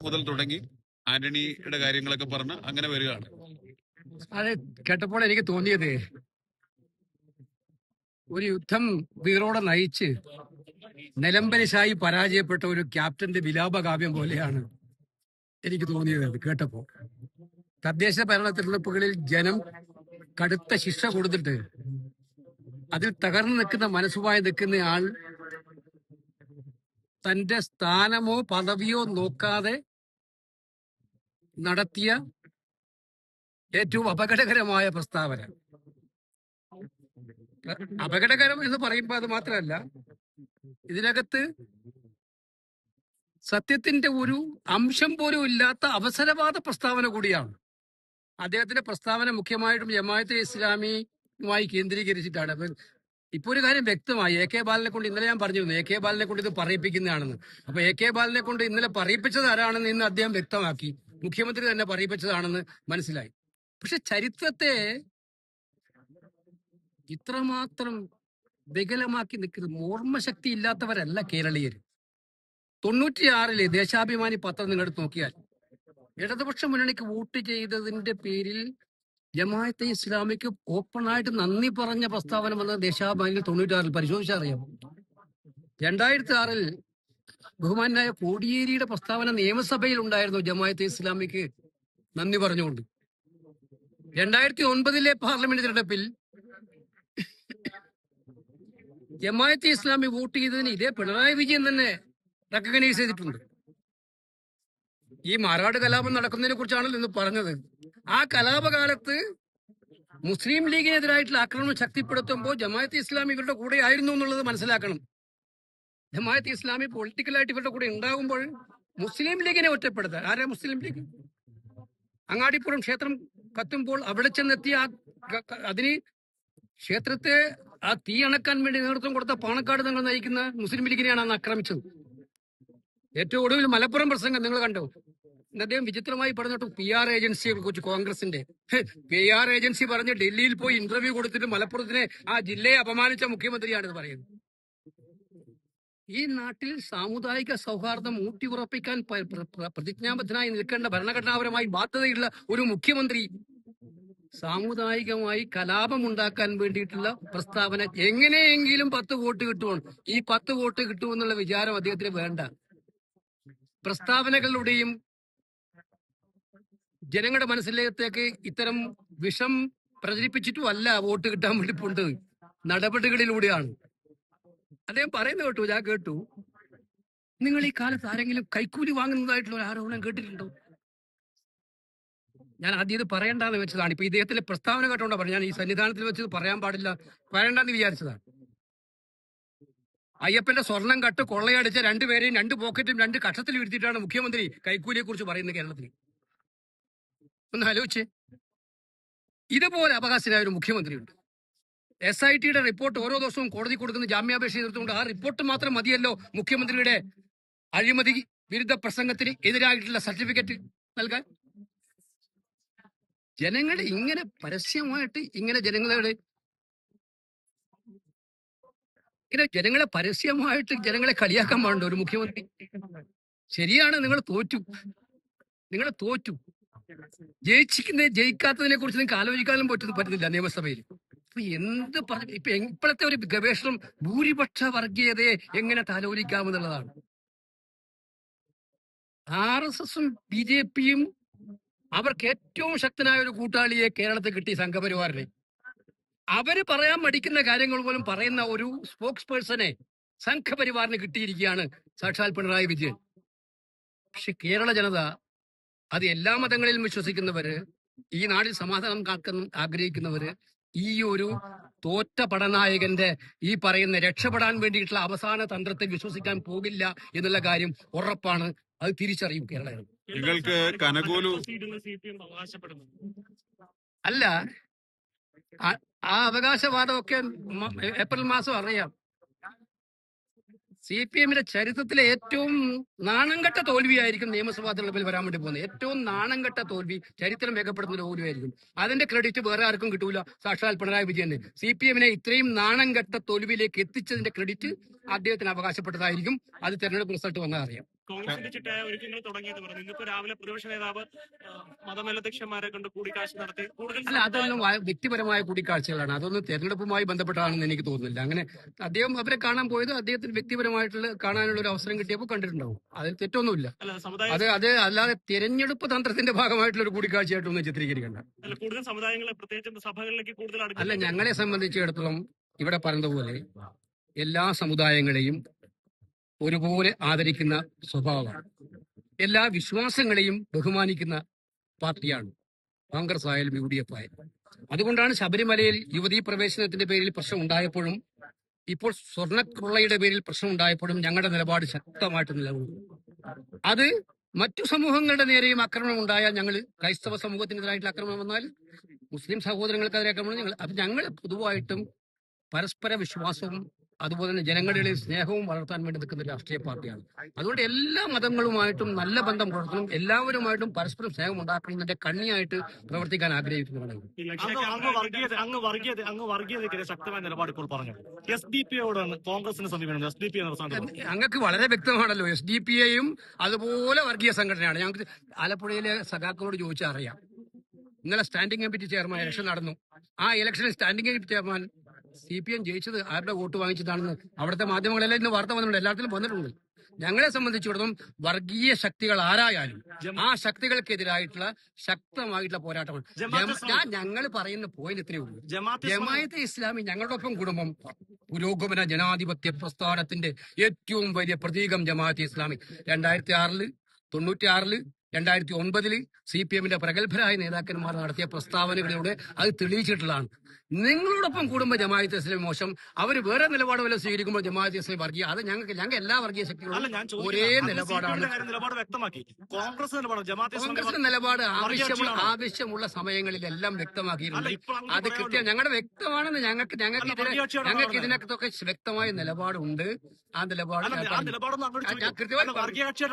മുതൽ തുടങ്ങി ആന്റണിയുടെ കാര്യങ്ങളൊക്കെ പറഞ്ഞ് അങ്ങനെ വരികയാണ്. അതെ കേട്ടപ്പോൾ എനിക്ക് തോന്നിയത് ഒരു യുദ്ധം വീറോടെ നയിച്ച് നിലമ്പലിശായി പരാജയപ്പെട്ട ഒരു ക്യാപ്റ്റന്റെ വിലാപകാവ്യം പോലെയാണ് എനിക്ക് തോന്നിയത് അത് കേട്ടപ്പോ തദ്ദേശ ഭരണ തിരഞ്ഞെടുപ്പുകളിൽ ജനം കടുത്ത ശിക്ഷ കൊടുത്തിട്ട് അതിൽ തകർന്നു നിൽക്കുന്ന മനസ്സുമായി നിൽക്കുന്ന ആൾ തന്റെ സ്ഥാനമോ പദവിയോ നോക്കാതെ നടത്തിയ ഏറ്റവും അപകടകരമായ പ്രസ്താവന. അപകടകരം എന്ന് പറയുമ്പോൾ അത് മാത്രമല്ല ഇതിനകത്ത് സത്യത്തിന്റെ ഒരു അംശം പോലും ഇല്ലാത്ത അവസരവാദ പ്രസ്താവന കൂടിയാണ്. അദ്ദേഹത്തിന്റെ പ്രസ്താവന മുഖ്യമായിട്ടും ജമാഅത്തെ ഇസ്ലാമിയുമായി കേന്ദ്രീകരിച്ചിട്ടാണ്. ഇപ്പൊ ഒരു കാര്യം വ്യക്തമായി എ കെ ബാലനെ കൊണ്ട് ഇന്നലെ ഞാൻ പറഞ്ഞിരുന്നു എ കെ ബാലനെ കൊണ്ട് ഇത് പറയിപ്പിക്കുന്നതാണെന്ന്. അപ്പൊ എ കെ ബാലനെ കൊണ്ട് ഇന്നലെ പറയിപ്പിച്ചത് ആരാണെന്ന് ഇന്ന് അദ്ദേഹം വ്യക്തമാക്കി. മുഖ്യമന്ത്രി തന്നെ പറയിപ്പിച്ചതാണെന്ന് മനസ്സിലായി. പക്ഷെ ചരിത്രത്തെ ഇത്രമാത്രം വികലമാക്കി നിൽക്കുന്നത് ഓർമ്മശക്തി ഇല്ലാത്തവരല്ല കേരളീയർ. തൊണ്ണൂറ്റിയാറിലെ ദേശാഭിമാനി പത്രം നിങ്ങൾ നോക്കിയാൽ ഇടതുപക്ഷ മുന്നണിക്ക് വോട്ട് ചെയ്തതിന്റെ പേരിൽ ജമാഅത്തെ ഇസ്ലാമിക്ക് ഓപ്പണായിട്ട് നന്ദി പറഞ്ഞ പ്രസ്താവന വന്നത് ദേശാഭിമാനിയിൽ തൊണ്ണൂറ്റാറിൽ പരിശോധിച്ചറിയാം രണ്ടായിരത്തി ആറിൽ ബഹുമാനായ കോടിയേരിയുടെ പ്രസ്താവന നിയമസഭയിൽ ഉണ്ടായിരുന്നു ജമാഅത്തെ ഇസ്ലാമിക്ക്. നന്ദി പറഞ്ഞുകൊണ്ട്. രണ്ടായിരത്തി ഒൻപതിലെ പാർലമെന്റ് തിരഞ്ഞെടുപ്പിൽ ജമാഅത്തെ ഇസ്ലാമി വോട്ട് ചെയ്തതിന് ഇതേ പിണറായി വിജയൻ തന്നെ റെക്കഗ്നൈസ് ചെയ്തിട്ടുണ്ട്. ഈ മാറാട് കലാപം നടക്കുന്നതിനെ കുറിച്ചാണല്ലോ ഇന്ന് പറഞ്ഞത്. ആ കലാപകാലത്ത് മുസ്ലിം ലീഗിനെതിരായിട്ടുള്ള ആക്രമണം ശക്തിപ്പെടുത്തുമ്പോൾ ജമാഅത്ത് ഇസ്ലാമികളുടെ കൂടെ ആയിരുന്നു എന്നുള്ളത് മനസ്സിലാക്കണം. ജമാഅത്ത് ഇസ്ലാമി പൊളിറ്റിക്കലായിട്ട് ഇവരുടെ കൂടെ ഉണ്ടാകുമ്പോൾ മുസ്ലിം ലീഗിനെ ഒറ്റപ്പെടുത്താൻ. ആരാ മുസ്ലിം ലീഗ്? അങ്ങാടിപ്പുറം ക്ഷേത്രം കത്തുമ്പോൾ അവിടെ ചെന്നെത്തിയ അതിന് ക്ഷേത്രത്തെ ആ തീ അണക്കാൻ വേണ്ടി നേതൃത്വം കൊടുത്ത പാണക്കാട് നിങ്ങൾ നയിക്കുന്ന മുസ്ലിം ലീഗിനെയാണ് അന്ന് ആക്രമിച്ചത്. ഏറ്റവും ഒടുവിൽ മലപ്പുറം പ്രസംഗം നിങ്ങൾ കണ്ടു? അദ്ദേഹം വിചിത്രമായി പറഞ്ഞിട്ടു പി ആർ ഏജൻസിയെ കുറിച്ച് കോൺഗ്രസിന്റെ. പി ആർ ഏജൻസി പറഞ്ഞ് ഡൽഹിയിൽ പോയി ഇന്റർവ്യൂ കൊടുത്തിട്ട് മലപ്പുറത്തിനെ ആ ജില്ലയെ അപമാനിച്ച മുഖ്യമന്ത്രിയാണ് ഇത് പറയുന്നത്. ഈ നാട്ടിൽ സാമുദായിക സൗഹാർദ്ദം ഊട്ടിയുറപ്പിക്കാൻ പ്രതിജ്ഞാബദ്ധനായി നിൽക്കേണ്ട ഭരണഘടനാപരമായി ബാധ്യതയുള്ള ഒരു മുഖ്യമന്ത്രി. സാമുദായികമായി കലാപം ഉണ്ടാക്കാൻ വേണ്ടിയിട്ടുള്ള പ്രസ്താവന എങ്ങനെയെങ്കിലും പത്ത് വോട്ട് കിട്ടുമോ ഈ പത്ത് വോട്ട് കിട്ടുമെന്നുള്ള വിചാരം അദ്ദേഹത്തിന് വേണ്ട. പ്രസ്താവനകളുടെയും ജനങ്ങളുടെ മനസ്സിലേക്ക് ഇത്തരം വിഷം പ്രചരിപ്പിച്ചിട്ടുമല്ല വോട്ട് കിട്ടാൻ വേണ്ടി പോണ്ടത്. നടപടികളിലൂടെയാണ്. അദ്ദേഹം പറയുന്നത് കേട്ടു ഞാൻ കേട്ടു. നിങ്ങൾ ഈ കാലത്ത് ആരെങ്കിലും കൈക്കൂലി വാങ്ങുന്നതായിട്ടുള്ള ഒരു ആരോപണം കേട്ടിട്ടുണ്ടോ? ഞാൻ ആദ്യം ഇത് പറയണ്ടെന്ന് വെച്ചതാണ്. ഇപ്പൊ ഇദ്ദേഹത്തിന്റെ പ്രസ്താവന കേട്ടോണ്ടാ പറഞ്ഞു ഞാൻ ഈ സന്നിധാനത്തിൽ വെച്ച് പറയാൻ പാടില്ല പറയണ്ടെന്ന് വിചാരിച്ചതാണ്. അയ്യപ്പന്റെ സ്വർണം കട്ട് കൊള്ളയടിച്ച രണ്ടുപേരെയും രണ്ട് പോക്കറ്റും രണ്ട് കഷത്തിൽ വീഴ്ത്തിയിട്ടാണ് മുഖ്യമന്ത്രി കൈക്കൂലിയെ കുറിച്ച് പറയുന്നത് കേരളത്തിൽ. ഒന്ന് ആലോചിച്ച്. ഇതുപോലെ അവകാശനായ ഒരു മുഖ്യമന്ത്രിയുണ്ട്. എസ് ഐ ടിയുടെ റിപ്പോർട്ട് ഓരോ ദിവസവും കോടതി കൊടുക്കുന്ന ജാമ്യാപേക്ഷ എതിർത്തുകൊണ്ട് ആ റിപ്പോർട്ട് മാത്രം മതിയല്ലോ മുഖ്യമന്ത്രിയുടെ അഴിമതി വിരുദ്ധ പ്രസംഗത്തിന് എതിരായിട്ടുള്ള സർട്ടിഫിക്കറ്റ് നൽകാൻ? ജനങ്ങളെ ഇങ്ങനെ പരസ്യമായിട്ട് ഇങ്ങനെ ജനങ്ങളുടെ ഇങ്ങനെ ജനങ്ങളെ പരസ്യമായിട്ട് ജനങ്ങളെ കളിയാക്കാൻ പാടുണ്ടോ ഒരു മുഖ്യമന്ത്രി? ശരിയാണ് നിങ്ങൾ തോറ്റു. നിങ്ങൾ തോറ്റു. ജയിച്ചിക്കുന്ന ജയിക്കാത്തതിനെ കുറിച്ച് നിങ്ങൾക്ക് ആലോചിക്കാനും പറ്റുന്ന പറ്റുന്നില്ല നിയമസഭയിൽ. എന്ത് ഇപ്പൊ ഇപ്പോഴത്തെ ഒരു ഗവേഷണം ഭൂരിപക്ഷ വർഗീയതയെ എങ്ങനെ താലോലിക്കാമെന്നുള്ളതാണ്. ആർ എസ് എസും ബി ജെ പിയും അവർക്ക് ഏറ്റവും ശക്തനായ ഒരു കൂട്ടാളിയെ കേരളത്തിൽ കിട്ടി സംഘപരിവാറിനെ. അവർ പറയാൻ മടിക്കുന്ന കാര്യങ്ങൾ പോലും പറയുന്ന ഒരു സ്പോക്സ് പേഴ്സണെ സംഘപരിവാറിന് കിട്ടിയിരിക്കുകയാണ് സാക്ഷാൽ പിണറായി വിജയൻ. പക്ഷെ കേരള ജനത അത് എല്ലാ മതങ്ങളിലും വിശ്വസിക്കുന്നവര് ഈ നാടിൽ സമാധാനം കാക്കുന്ന ആഗ്രഹിക്കുന്നവര് ഈ ഒരു തോറ്റ പടനായകന്റെ ഈ പറയുന്ന രക്ഷപ്പെടാൻ വേണ്ടിയിട്ടുള്ള അവസാന തന്ത്രത്തെ വിശ്വസിക്കാൻ പോകില്ല എന്നുള്ള കാര്യം ഉറപ്പാണ്. അത് തിരിച്ചറിയും കേരള നിങ്ങൾക്ക് കനകൂലു അല്ല ആ- ആ അവകാശവാദമൊക്കെ ഏപ്രിൽ മാസം അറിയാം. സി പി എമ്മിന്റെ ചരിത്രത്തിലെ ഏറ്റവും നാണംകെട്ട തോൽവിയായിരിക്കും നിയമസഭാ തെരഞ്ഞെടുപ്പിൽ വരാൻ വേണ്ടി പോകുന്നത്. ഏറ്റവും നാണംകെട്ട തോൽവി ചരിത്രം രേഖപ്പെടുത്തുന്ന തോൽവിയായിരിക്കും. അതിന്റെ ക്രെഡിറ്റ് വേറെ ആർക്കും കിട്ടൂല. സാക്ഷാൽ പിണറായി വിജയന്. സി പി എമ്മിനെ ഇത്രയും നാണംകെട്ട തോൽവിയിലേക്ക് എത്തിച്ചതിന്റെ ക്രെഡിറ്റ് അദ്ദേഹത്തിന് അവകാശപ്പെട്ടതായിരിക്കും. അത് തെരഞ്ഞെടുപ്പ് റിസൾട്ട് വന്നാൽ അറിയാം. കോൺഗ്രസിന്റെ ചിട്ടയായ ഒരുക്കങ്ങൾ തുടങ്ങിയത് പറഞ്ഞു. ഇന്നിപ്പോ രാവിലെ പ്രതിപക്ഷ നേതാവ് മതമേലധ്യക്ഷന്മാരെ കൊണ്ട് കൂടിക്കാഴ്ച നടത്തി. കൂടുതൽ അതൊന്നും വ്യക്തിപരമായ കൂടിക്കാഴ്ചകളാണ്. അതൊന്നും തെരഞ്ഞെടുപ്പുമായി ബന്ധപ്പെട്ടാണെന്ന് എനിക്ക് തോന്നുന്നില്ല. അങ്ങനെ അദ്ദേഹം അവരെ കാണാൻ പോയത് അദ്ദേഹത്തിന് വ്യക്തിപരമായിട്ടുള്ള കാണാനുള്ള ഒരു അവസരം കിട്ടിയപ്പോൾ കണ്ടിട്ടുണ്ടാവും. അതിൽ തെറ്റൊന്നുമില്ല. അത് അത് അല്ലാതെ തെരഞ്ഞെടുപ്പ് തന്ത്രത്തിന്റെ ഭാഗമായിട്ടുള്ള ഒരു കൂടിക്കാഴ്ചയായിട്ടൊന്നും ചിത്രീകരിക്കേണ്ട. അല്ല കൂടുതൽ സമുദായങ്ങളെ പ്രത്യേകിച്ച് സഭകളിലേക്ക് കൂടുതൽ അല്ല ഞങ്ങളെ സംബന്ധിച്ചിടത്തോളം ഇവിടെ പറഞ്ഞതുപോലെ എല്ലാ സമുദായങ്ങളെയും ഒരുപോലെ ആദരിക്കുന്ന സ്വഭാവമാണ്. എല്ലാ വിശ്വാസങ്ങളെയും ബഹുമാനിക്കുന്ന പാർട്ടിയാണ് കോൺഗ്രസ് ആയാലും യു ഡി എഫ് ആയാലും. അതുകൊണ്ടാണ് ശബരിമലയിൽ യുവതീ പ്രവേശനത്തിന്റെ പേരിൽ പ്രശ്നം ഉണ്ടായപ്പോഴും ഇപ്പോൾ സ്വർണക്കുള്ളയുടെ പേരിൽ പ്രശ്നം ഉണ്ടായപ്പോഴും ഞങ്ങളുടെ നിലപാട് ശക്തമായിട്ട് നിലകൊള്ളും അത് മറ്റു സമൂഹങ്ങളുടെ നേരെയും ആക്രമണം ഉണ്ടായാൽ ഞങ്ങൾ ക്രൈസ്തവ സമൂഹത്തിനെതിരായിട്ടുള്ള ആക്രമണം വന്നാൽ മുസ്ലിം സഹോദരങ്ങൾക്കെതിരെ ആക്രമണം ഞങ്ങൾ അത് ഞങ്ങൾ പൊതുവായിട്ടും പരസ്പര വിശ്വാസവും അതുപോലെ തന്നെ ജനങ്ങളുടെ സ്നേഹവും വളർത്താൻ വേണ്ടി നിൽക്കുന്ന ഒരു രാഷ്ട്രീയ പാർട്ടിയാണ്. അതുകൊണ്ട് എല്ലാ മതങ്ങളുമായിട്ടും നല്ല ബന്ധം പുലർത്തണം എല്ലാവരുമായിട്ടും പരസ്പരം സ്നേഹം ഉണ്ടാക്കുന്നതിന്റെ കണ്ണിയായിട്ട് പ്രവർത്തിക്കാൻ ആഗ്രഹിക്കുന്നവരാണ് അങ്ങക്ക് അങ്ങ് ലക്ഷ്യയൊക്കെ അങ്ങ് വർഗീയത അങ്ങ് വർഗീയത അങ്ങ് വർഗീയതയ്ക്കെതിരെ ശക്തമായ നിലപാട് ഇപ്പോൾ പറഞ്ഞു എസ് ഡി പി യോടാണ് കോൺഗ്രസിന് സമീപനം എസ് ഡി പി എന്ന സ്ഥാനത്ത് ഞങ്ങൾക്ക് വളരെ വ്യക്തമാണല്ലോ എസ് ഡി പി ഐയും അതുപോലെ വർഗീയ സംഘടനയാണ്. ഞങ്ങൾക്ക് ആലപ്പുഴയിലെ സഖാക്കളോട് ചോദിച്ചാൽ അറിയാം. ഇന്നലെ സ്റ്റാൻഡിംഗ് കമ്മിറ്റി ചെയർമാൻ ഇലക്ഷൻ നടന്നു. ആ ഇലക്ഷനിൽ standing committee chairman C P M ജയിച്ചത് ആരുടെ വോട്ട് വാങ്ങിച്ചിട്ടാണെന്ന് അവിടുത്തെ മാധ്യമങ്ങളെല്ലാം ഇന്ന് വാർത്ത വന്നിട്ടുണ്ട്. എല്ലാത്തിലും വന്നിട്ടുണ്ട്. ഞങ്ങളെ സംബന്ധിച്ചിടത്തോളം വർഗീയ ശക്തികൾ ആരായാലും ആ ശക്തികൾക്കെതിരായിട്ടുള്ള ശക്തമായിട്ടുള്ള പോരാട്ടമാണ്. ഞാൻ ഞങ്ങൾ പറയുന്ന പോയിന്റ് ഇത്രയേ ഉള്ളൂ. ജമാഅത്തെ ജമായത്തെ ഇസ്ലാമി ഞങ്ങളോടൊപ്പം കുടുംബം പുരോഗമന ജനാധിപത്യ പ്രസ്ഥാനത്തിന്റെ ഏറ്റവും വലിയ പ്രതീകം ജമാഅത്തെ ഇസ്ലാമി. രണ്ടായിരത്തി ആറിൽ തൊണ്ണൂറ്റി ആറിൽ രണ്ടായിരത്തി ഒൻപതിൽ സി പി എമ്മിന്റെ പ്രഗത്ഭരായ നേതാക്കന്മാർ നടത്തിയ പ്രസ്താവനകളിലൂടെ അത് തെളിയിച്ചിട്ടുള്ളതാണ്. നിങ്ങളോടൊപ്പം കൂടുമ്പോൾ ജമാഅത്ത് ഇസ്ലാമി മോശം. അവർ വേറെ നിലപാട് വല്ല സ്വീകരിക്കുമ്പോൾ ജമാഅത്ത് ഇസ്ലാമി വർഗീയ അത് ഞങ്ങൾക്ക് ഞങ്ങൾ എല്ലാ വർഗീയ ശക്തികളും ഒരേ നിലപാടാണ് CPI നിലപാട് വ്യക്തമാക്കി. കോൺഗ്രസ് നിലപാട് ജമാഅത്തെ ഇസ്ലാമി കോൺഗ്രസിന്റെ നിലപാട് ആവശ്യമുള്ള ആവശ്യമുള്ള സമയങ്ങളിലെല്ലാം എല്ലാം വ്യക്തമാക്കിയിട്ടുണ്ട് അത് കൃത്യം ഞങ്ങളുടെ വ്യക്തമാണെന്ന് ഞങ്ങൾക്ക് ഞങ്ങൾക്ക് ഇതിന് ഞങ്ങൾക്ക്. ഇതിനകത്തൊക്കെ വ്യക്തമായ നിലപാടുണ്ട്. ആ നിലപാട് ഞാൻ കൃത്യമായി. കൃത്യമായി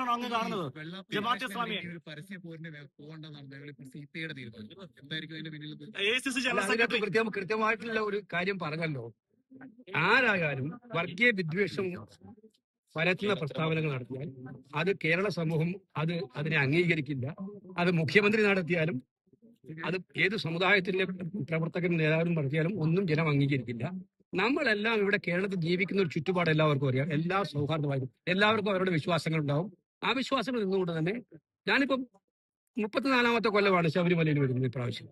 കൃത്യമായിട്ടുള്ള ഒരു കാര്യം പറഞ്ഞല്ലോ. ആരായാലും വർഗീയ വിദ്വേഷം പരത്തുന്ന പ്രസ്താവനകൾ നടത്തിയാൽ അത് കേരള സമൂഹം അത് അതിനെ അംഗീകരിക്കില്ല. അത് മുഖ്യമന്ത്രി നടത്തിയാലും അത് ഏത് സമുദായത്തിന്റെ പ്രവർത്തകരും നേതാവും നടത്തിയാലും ഒന്നും ജനം അംഗീകരിക്കില്ല. നമ്മളെല്ലാം ഇവിടെ കേരളത്തിൽ ജീവിക്കുന്ന ഒരു ചുറ്റുപാട് എല്ലാവർക്കും അറിയാം. എല്ലാ സൗഹാർദ്ദമായിരിക്കും. എല്ലാവർക്കും അവരുടെ വിശ്വാസങ്ങൾ ഉണ്ടാവും. ആ വിശ്വാസങ്ങൾ നിന്നുകൊണ്ട് തന്നെ ഞാനിപ്പം മുപ്പത്തിനാലാമത്തെ കൊല്ലമാണ് ശബരിമലയിൽ വരുന്നത് ഇപ്രാവശ്യം.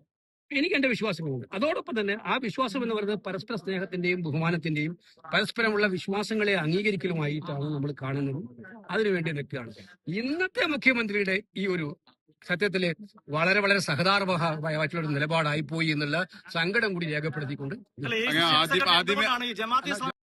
എനിക്ക് എന്റെ വിശ്വാസങ്ങളുണ്ട്. അതോടൊപ്പം തന്നെ ആ വിശ്വാസം എന്ന് പറയുന്നത് പരസ്പര സ്നേഹത്തിന്റെയും ബഹുമാനത്തിന്റെയും പരസ്പരമുള്ള വിശ്വാസങ്ങളെ അംഗീകരിക്കലുമായിട്ടാണ് നമ്മൾ കാണുന്നത്. അതിനുവേണ്ടി നിൽക്കുകയാണ്. ഇന്നത്തെ മുഖ്യമന്ത്രിയുടെ ഈ ഒരു സത്യത്തിൽ വളരെ വളരെ സഹതാപമായിട്ടുള്ള ഒരു നിലപാടായി പോയി എന്നുള്ള സങ്കടം കൂടി രേഖപ്പെടുത്തിക്കൊണ്ട്